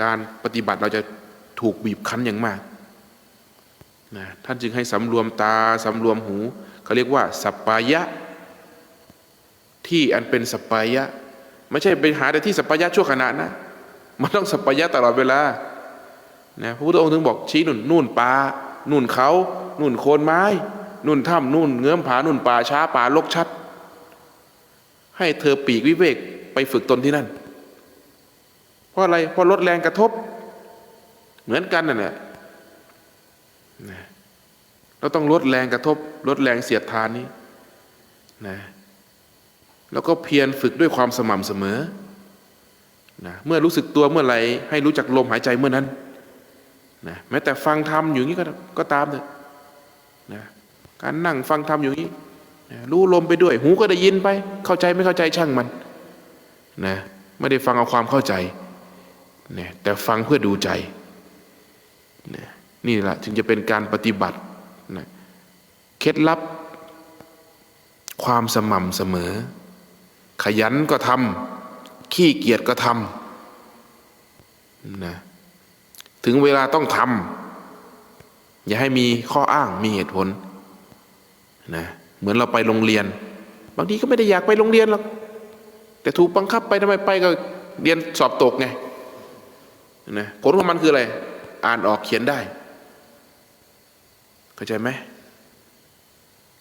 การปฏิบัติเราจะถูกบีบคั้นอย่างมากนะท่านจึงให้สำรวมตาสำรวมหูเขาเรียกว่าสัปปายะ ที่อันเป็นสัปปายะ ไม่ใช่ไปหาแต่ที่สัปปายะชั่วขณะนะ มันต้องสัปปายะตลอดเวลานะพระพุทธองค์ถึงบอกชี้นุ่นนู่นป่านู่นเขานู่นโคนไม้นู่นถ้ำนู่นเงื้อมผานู่นป่าช้าป่าลกชัด ให้เธอปีกวิเวกไปฝึกตนที่นั่น เพราะอะไรเพราะลดแรงกระทบ เหมือนกันนั่นแหละนะเราต้องลดแรงกระทบ ลดแรงเสียดทานนี้นะแล้วก็เพียรฝึกด้วยความสม่ำเสมอนะเมื่อรู้สึกตัวเมื่อไหร่ให้รู้จักลมหายใจเมื่อนั้นนะแม้แต่ฟังธรรมอยู่อย่างนี้ก็ก็ตามเถอะนะการนั่งฟังธรรมอยู่อย่างนี้นะรู้ลมไปด้วย หูก็ได้ยินไป เข้าใจไม่เข้าใจช่างมันนะไม่ได้ฟังเอาความเข้าใจ นะแต่ฟังเพื่อดูใจนะนี่แหละจึงจะเป็นการปฏิบัตินะเคล็ดลับ ความสม่ำเสมอ ขยันก็ทำขี้เกียจก็ทำนะถึงเวลาต้องทำอย่าให้มีข้ออ้างมีเหตุผลนะเหมือนเราไปโรงเรียน บางทีก็ไม่ได้อยากไปโรงเรียนหรอกแต่ถูกบังคับไปทำไมไปก็เรียนสอบตกไง นะผลของมันคืออะไร อ่านออกเขียนได้ เข้าใจไหม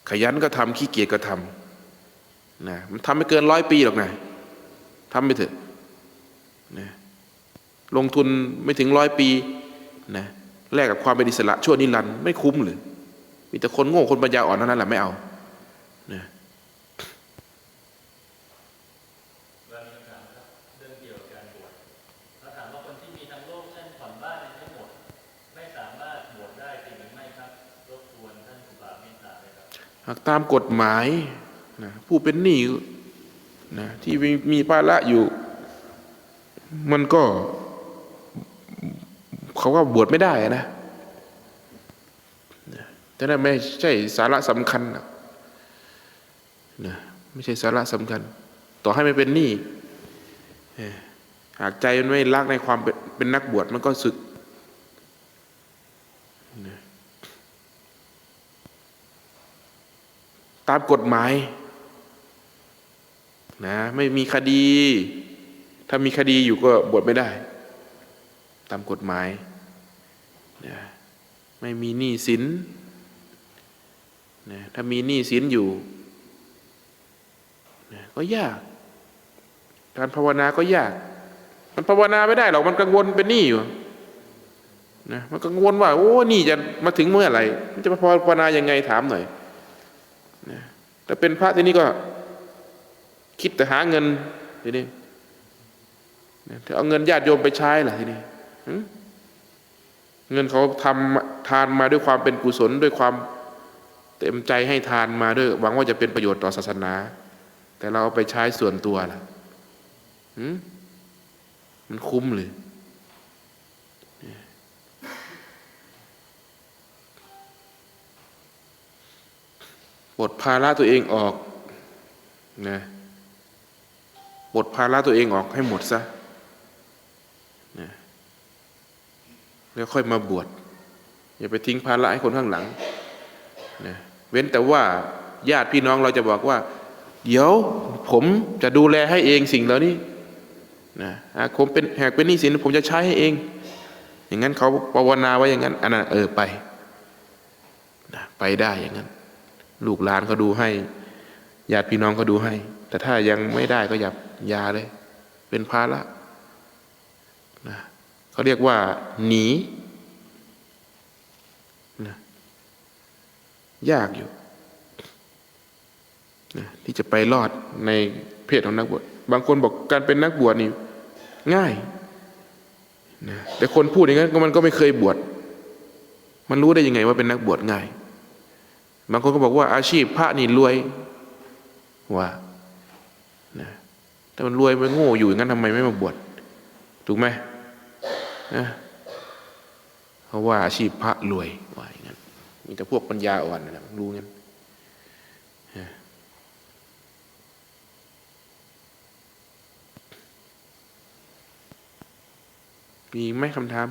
ขยันก็ทำขี้เกียจก็ทำนะมันทำไม่เกินร้อยปีหรอกนะทำไปเถอะนะลงทุนไม่ถึงร้อยปีนะแลกกับความเป็นอิสระชั่วนิรันดร์ไม่คุ้มเลยมีแต่คนโง่คนปัญญาอ่อนเท่านั้นแหละไม่เอานะ เรามีคำถามครับเรื่องเกี่ยวกับการบวชเราถามว่าคนที่มีทั้งโลกเช่นผ่อนบ้านในทั้งหมด ไม่สามารถบวชได้จริงหรือไม่ครับรบกวนท่านครูบาเมตตาเลยครับ หากตามกฎหมายนะผู้เป็นหนี้นะที่มีภาระอยู่ มันก็เขาก็บวชไม่ได้นะแต่นั่นไม่ใช่สาระสำคัญนะนะไม่ใช่สาระสำคัญ ต่อให้ไม่เป็นหนี้หากใจมันไม่รักในความเป็นเป็นนักบวชมันก็สึก ตามกฎหมายนะไม่มีคดี ถ้ามีคดีอยู่ก็บวชไม่ได้ ตามกฎหมายนะไม่มีหนี้สินนะถ้ามีหนี้สินอยู่นะก็ยาก การภาวนาก็ยาก มันภาวนาไม่ได้หรอกมันกังวลเป็นหนี้อยู่นะมันกังวลว่าโอ้หนี้จะมาถึงเมื่อไหร่มันจะมาภาวนายังไงถามหน่อย แต่เป็นพระที่นี่ก็คิดแต่หาเงินทีนี้ถ้าเอาเงินญาติโยมไปใช้ล่ะทีนี้เงินเขาทำทานมาด้วยความเป็นกุศลด้วยความเต็มใจให้ทานมาด้วยหวังว่าจะเป็นประโยชน์ต่อศาสนา แต่เราเอาไปใช้ส่วนตัวล่ะมันคุ้มเลย ปลดภาระตัวเองออกนะปลดภาระตัวเองออกให้หมดซะนะแล้วค่อยมาบวชอย่าไปทิ้งภาระให้คนข้างหลังนะเว้นแต่ว่าญาติพี่น้องเราจะบอกว่า เดี๋ยวผมจะดูแลให้เองสิ่งเหล่านี้นะหากผมเป็นหากเป็นหนี้สินผมจะใช้ให้เอง อย่างนั้นเขาภาวนาไว้อย่างนั้นอันนั้นเออไปนะไปได้อย่างนั้น ลูกหลานเขาดูให้ญาติพี่น้องเขาดูให้ แต่ถ้ายังไม่ได้ก็อย่าอยาเลย เป็นภาระนะเขาเรียกว่า หนีนะยากอยู่นะที่จะไปรอดในเพศของนักบวชบางคนบอกการเป็นนักบวชนี่ง่ายนะแต่คนพูดอย่างนั้นมันก็ไม่เคยบวชมันรู้ได้ยังไงว่าเป็นนักบวชง่าย บางคนก็บอกว่าอาชีพพระนี่รวยว่านะถ้ามันรวยมันโง่อยู่อย่างนั้นทำไมไม่มาบวชถูกไหมนะเพราะว่าอาชีพพระรวยว่าอย่างนั้นมีแต่พวกปัญญาอ่อนนะรู้งั้นมีไหมคำถาม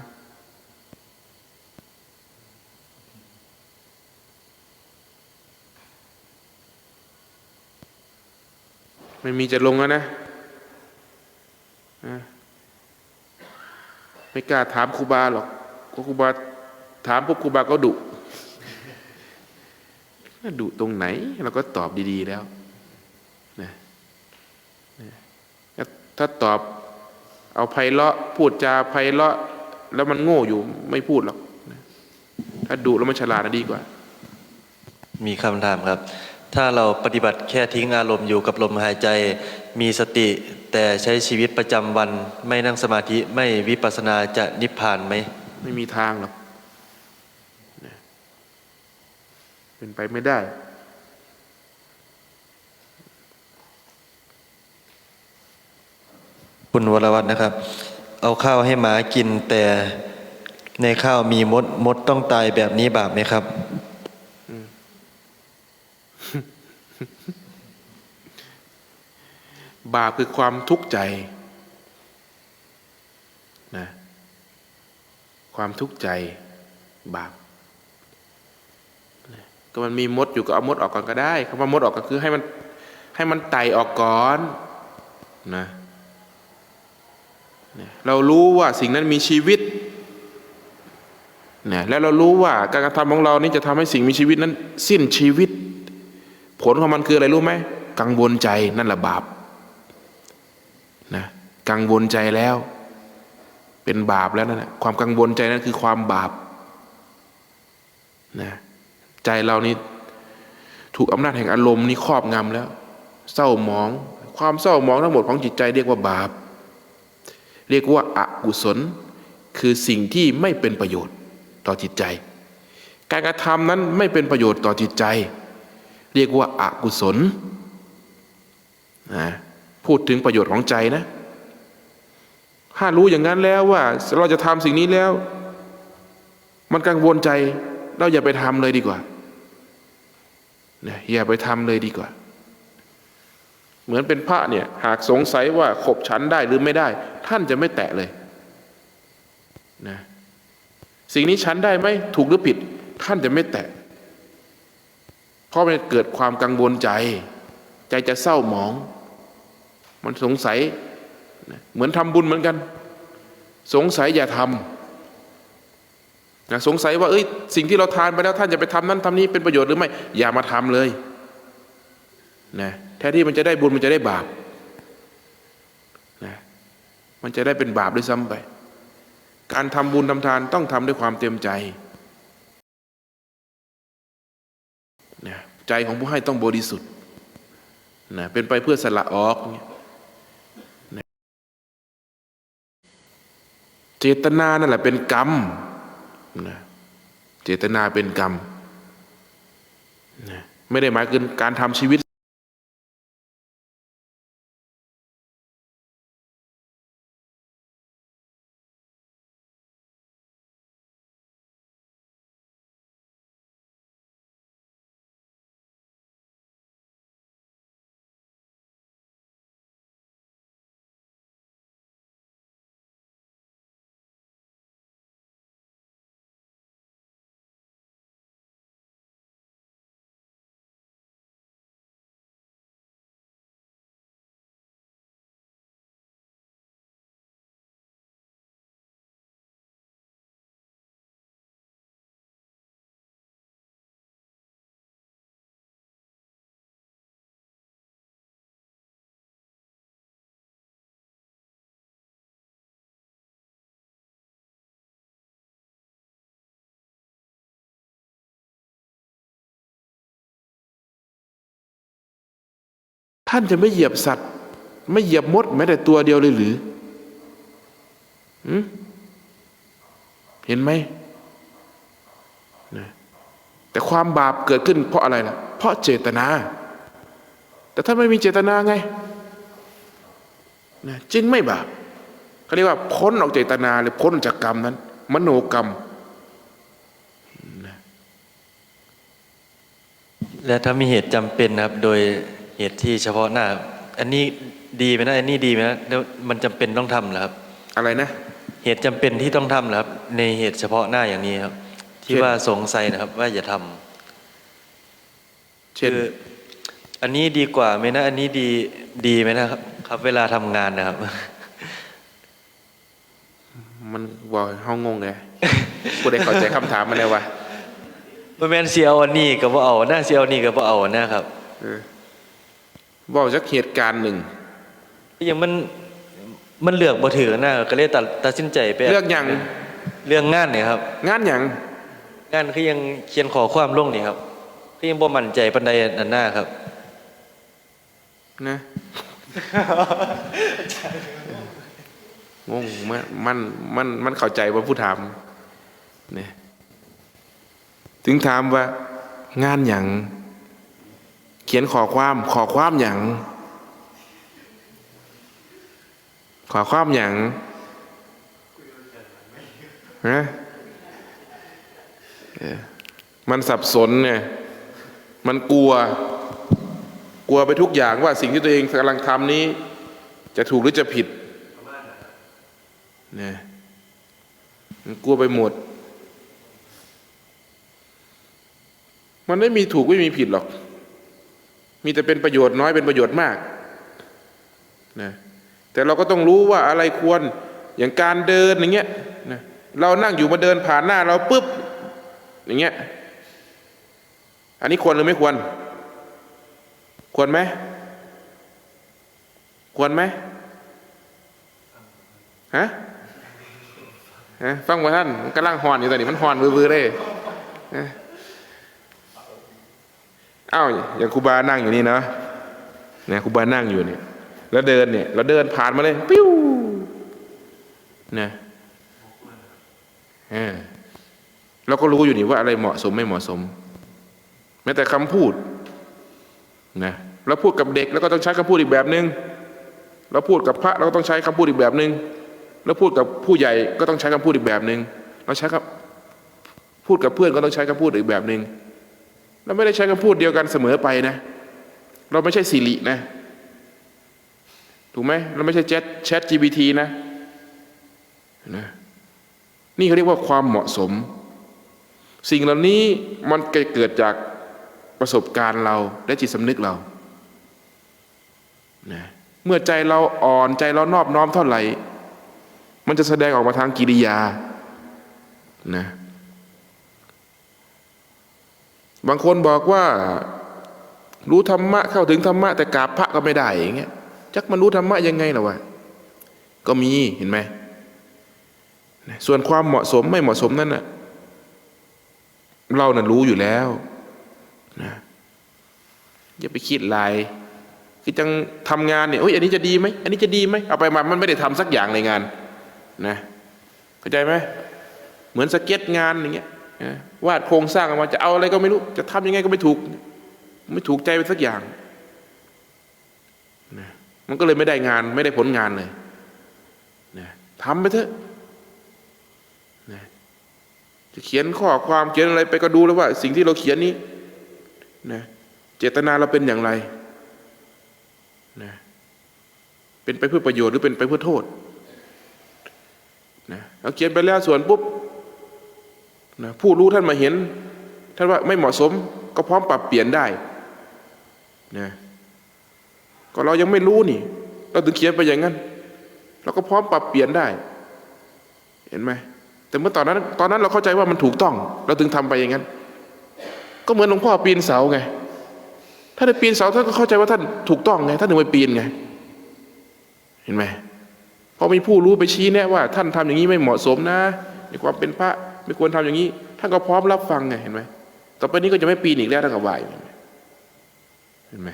ไม่มีจะลงแล้วนะไม่กล้าถามครูบาหรอกเพราะครูบาถามปุ๊บครูบาก็ดุดุตรงไหน เราก็ตอบดี ๆ แล้วนะถ้าตอบเอาไพเราะพูดจาไพเราะ แล้วมันโง่อยู่ไม่พูดหรอก ถ้าดุแล้วมันฉลาดนะดีกว่า มีคำถามครับ ถ้าเราปฏิบัติแค่ทิ้งอารมณ์อยู่กับลมหายใจ มีสติแต่ใช้ชีวิตประจำวัน ไม่นั่งสมาธิไม่วิปัสสนาจะนิพพานไหม ไม่มีทางหรอกนะเป็นไปไม่ได้ คุณวรวัตรนะครับ เอาข้าวให้หมากินแต่ในข้าวมีมดมดต้องตายแบบนี้บาปไหมครับ บาปคือความทุกข์ใจนะความทุกข์ใจบาปก็มันมีมดอยู่ก็เอามดออกก่อนก็ได้คำว่ามดออกก็คือให้มันให้มันไต่ออกก่อนนะนะเรารู้ว่าสิ่งนั้นมีชีวิตนะแล้วเรารู้ว่าการกระทำของเรานี่จะทำให้สิ่งมีชีวิตนั้นสิ้นชีวิต ผลของมันคืออะไรรู้ไหมกังวลใจนั่นแหละบาปนะกังวลใจแล้ว เป็นบาปแล้วนั่นแหละความกังวลใจนั่นคือความบาปนะใจเรานี่ถูกอำนาจแห่งอารมณ์นี่ครอบงำแล้ว เศร้าหมอง ความเศร้าหมองทั้งหมดของจิตใจเรียกว่าบาป เรียกว่าอากุศล คือสิ่งที่ไม่เป็นประโยชน์ต่อจิตใจ การกระทำนั้นไม่เป็นประโยชน์ต่อจิตใจ เรียกว่าอากุศลนะพูดถึงประโยชน์ของใจนะ ถ้ารู้อย่างนั้นแล้วว่า เราจะทำสิ่งนี้แล้ว มันกังวลใจ เราอย่าไปทำเลยดีกว่าเนี่ยอย่าไปทำเลยดีกว่า เหมือนเป็นพระเนี่ย หากสงสัยว่าขบฉันได้หรือไม่ได้ ท่านจะไม่แตะเลยนะสิ่งนี้ฉันได้ไหมถูกหรือผิด ท่านจะไม่แตะ เพราะมันเกิดความกังวลใจ ใจจะเศร้าหมอง มันสงสัยเหมือนทำบุญเหมือนกัน สงสัยอย่าทำนะสงสัยว่าเอ้ยสิ่งที่เราทานไปแล้วท่านจะไปทำนั้นทำนี้เป็นประโยชน์หรือไม่ อย่ามาทำเลยนะแท้ที่มันจะได้บุญมันจะได้บาปนะมันจะได้เป็นบาปด้วยซ้ำไป การทำบุญทำทานต้องทำด้วยความเต็มใจ ใจของผู้ให้ต้องบริสุทธิ์นะเป็นไปเพื่อสละออกเนี่ยเจตนานั่นแหละเป็นกรรมนะเจตนาเป็นกรรมนะไม่ได้หมายถึงการทำชีวิต ท่านจะไม่เหยียบสัตว์ ไม่เหยียบมดแม้แต่ตัวเดียวเลยหรือเห็นไหมนะแต่ความบาปเกิดขึ้นเพราะอะไรล่ะ เพราะเจตนา แต่ถ้าไม่มีเจตนาไงนะจึงไม่บาปเขาเรียกว่าพ้นออกเจตนาหรือพ้นจากกรรมนั้น มโนกรรมและถ้ามีเหตุจำเป็นครับ โดย เหตุที่เฉพาะหน้า อันนี้ดีไหมนะอันนี้ดีไหมนะแล้วมันจำเป็นต้องทำเหรอครับ อะไรนะ เหตุจำเป็นที่ต้องทำนะครับ ในเหตุเฉพาะหน้าอย่างนี้ครับ ที่เช่น ว่าสงสัยนะครับ ว่าอย่าทำเช่น คืออันนี้ดีกว่าไหมนะ อันนี้ดีดีไหมนะครับ ครับ เวลาทำงานนะครับ มันบอกห้องงงเลยกูได้เข้าใจคำถามมันเลยวะบ่แม่นเสียเอาอันนี้ก็บ่เอาหน้าเสียเอานี่ก็บ่เอานะครับ เออ บอกจากเหตุการณ์หนึ่งก็ยังมันมันเลือกบ่ถือนะก็เลยตัดตัดสินใจไปเลือกอย่างเรื่องงานเนี่ยครับ งานอย่างงานคือยังเขียนขอความลงนี่ครับคือยังบ่มั่นใจปานใดอันหน้าครับ นะงงมันมันมันมันเข้าใจว่าผู้ถามเนี่ยถึงถามว่างานอย่างเขียนขอความขอความอย่าง ขอความอย่างนะมันสับสนเนี่ย มันกลัว กลัวไปทุกอย่างว่าสิ่งที่ตัวเองกำลังทำนี้ จะถูกหรือจะผิดเนี่ยมันกลัวไปหมด มันไม่มีถูกไม่มีผิดหรอก มีแต่เป็นประโยชน์น้อยเป็นประโยชน์มากนะแต่เราก็ต้องรู้ว่าอะไรควรอย่างการเดินอย่างเงี้ยนะเรานั่งอยู่มาเดินผ่านหน้าเราปุ๊บอย่างเงี้ยอันนี้ควรหรือไม่ควร ควรไหมควรไหมฮะฮะฟังว่าท่านมันกำลังหอนอยู่ตอนนี้มันหอนวือๆเลยฮะ อ้าวอย่างครูบานั่งอยู่นี่นะเนี่ยครูบานั่งอยู่เนี่ย แล้วเดินเนี่ย เราเดินผ่านมาเลยปิ้วเนี่ยเออเราก็รู้อยู่นี่ว่าอะไรเหมาะสมไม่เหมาะสม แม้แต่คำพูดนะเราพูดกับเด็กแล้วก็ต้องใช้คำพูดอีกแบบหนึง่งเราพูดกับพระเราก็ต้องใช้คำพูดอีกแบบหนึง่งแล้วพูดกับผู้ใหญ่ก็ต้องใช้คำพูดอีกแบบหนึง่งเราใช้คำพูดกับเพื่อนก็ต้องใช้คำพูดอีกแบบหนึง่ง เราไม่ได้ใช้คำพูดเดียวกันเสมอไปนะ เราไม่ใช่สิรินะ ถูกไหมเราไม่ใช่แชทแชท GPT นะนะนี่เขาเรียกว่าความเหมาะสม สิ่งเหล่านี้มันเกิดจากประสบการณ์เราและจิตสำนึกเรานะเมื่อใจเราอ่อนใจเรานอบน้อมเท่าไหร่ มันจะแสดงออกมาทางกิริยานะ บางคนบอกว่ารู้ธรรมะเข้าถึงธรรมะแต่กราบพระก็ไม่ได้อย่างเงี้ยจักมันรู้ธรรมะยังไงล่ะวะก็มีเห็นไหมส่วนความเหมาะสมไม่เหมาะสมนั่นน่ะเราน่ะรู้อยู่แล้วนะอย่าไปคิดลายคือจังทำงานเนี่ยโอ้ยอันนี้จะดีไหมอันนี้จะดีไหมเอาไปมามันไม่ได้ทำสักอย่างในงานนะเข้าใจไหมเหมือนสเก็ตงานอย่างเงี้ย วาดโครงสร้างออกมาจะเอาอะไรก็ไม่รู้ จะทำยังไงก็ไม่ถูก ไม่ถูกใจไปสักอย่างนะมันก็เลยไม่ได้งาน ไม่ได้ผลงานเลยนะทำไปเถอะจะเขียนข้อความเขียนอะไรไปก็ดูแล้วว่า สิ่งที่เราเขียนนี้นะเจตนาเราเป็นอย่างไรนะเป็นไปเพื่อประโยชน์หรือเป็นไปเพื่อโทษนะเราเขียนไปแล้วส่วนปุ๊บ นะผู้รู้ท่านมาเห็น ท่านว่าไม่เหมาะสมก็พร้อมปรับเปลี่ยนได้นะก็เรายังไม่รู้นี่ เราถึงเขียนไปอย่างนั้น เราก็พร้อมปรับเปลี่ยนได้ เห็นไหมแต่เมื่อตอนนั้น ตอนนั้นเราเข้าใจว่ามันถูกต้อง เราถึงทำไปอย่างนั้น ก็เหมือนหลวงพ่อปีนเสาไงถ้าได้ปีนเสาท่านก็เข้าใจว่าท่านถูกต้องไงท่านถึงไปปีนไง เห็นไหมพอมีผู้รู้ไปชี้แนะว่า ท่านทำอย่างนี้ไม่เหมาะสมนะในความเป็นพระ ไม่ควรทำอย่างนี้ ท่านก็พร้อมรับฟังไงเห็นไหมต่อไปนี้ก็จะไม่ปีนอีกแล้วท่านก็ไหวเห็นไหม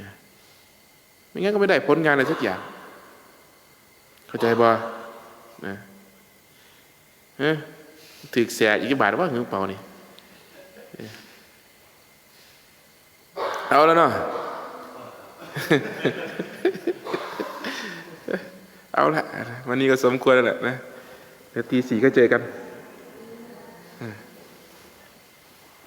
นะไม่งั้นก็ไม่ได้ผลงานอะไรสักอย่าง เข้าใจบ่นะฮะถึกแสอีกบาทว่าเงินเปล่านี่เออเอาแล้วเนาะเอาละวันนี้ก็สมควรแล้วแหละนะ เดี๋ยวตีสี่ก็เจอกัน